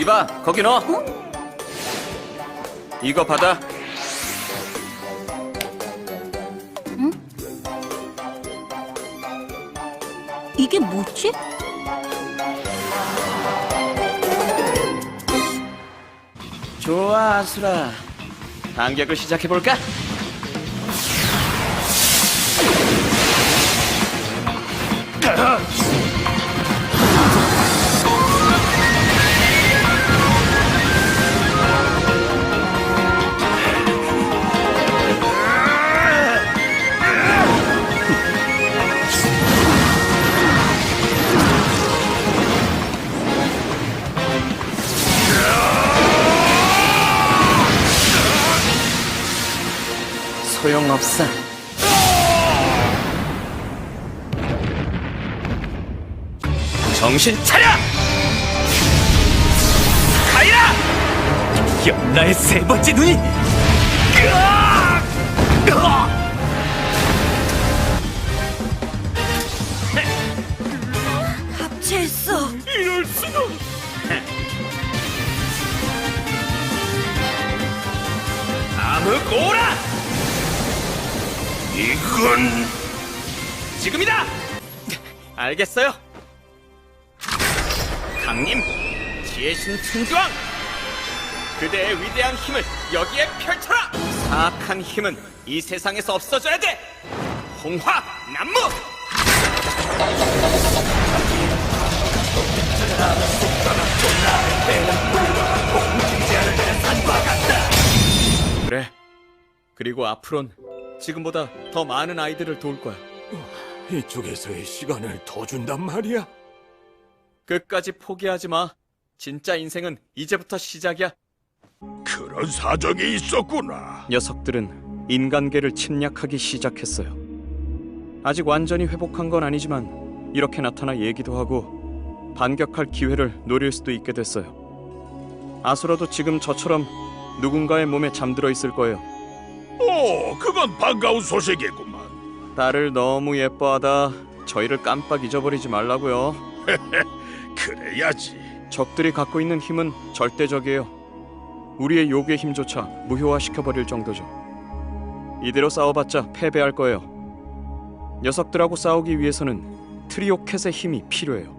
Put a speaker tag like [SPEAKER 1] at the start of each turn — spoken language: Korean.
[SPEAKER 1] 이봐, 거기 넣어. 이거 받아.
[SPEAKER 2] 이게 뭐지?
[SPEAKER 1] 좋아, 아수라. 반격을 시작해볼까? 소용없어. 정신 차려! 가이라!
[SPEAKER 3] 연나의 세 번째 눈이
[SPEAKER 2] 합체했어.
[SPEAKER 3] 이럴 수가
[SPEAKER 1] 암흑오라!
[SPEAKER 3] 이건
[SPEAKER 1] 지금이다! 알겠어요. 강림, 지혜신 충주왕! 그대의 위대한 힘을 여기에 펼쳐라! 사악한 힘은 이 세상에서 없어져야 돼! 홍화, 남무! 그래. 그리고 앞으론 지금보다 더 많은 아이들을 도울 거야.
[SPEAKER 3] 이쪽에서의 시간을 더 준단 말이야.
[SPEAKER 1] 끝까지 포기하지 마. 진짜 인생은 이제부터 시작이야.
[SPEAKER 4] 그런 사정이 있었구나.
[SPEAKER 1] 녀석들은 인간계를 침략하기 시작했어요. 아직 완전히 회복한 건 아니지만 이렇게 나타나 얘기도 하고 반격할 기회를 노릴 수도 있게 됐어요. 아수라도 지금 저처럼 누군가의 몸에 잠들어 있을 거예요.
[SPEAKER 4] 오, 그건 반가운 소식이구만.
[SPEAKER 1] 딸을 너무 예뻐하다 저희를 깜빡 잊어버리지 말라고요.
[SPEAKER 4] 그래야지.
[SPEAKER 1] 적들이 갖고 있는 힘은 절대적이에요. 우리의 요괴 힘조차 무효화시켜버릴 정도죠. 이대로 싸워봤자 패배할 거예요. 녀석들하고 싸우기 위해서는 트리오켓의 힘이 필요해요.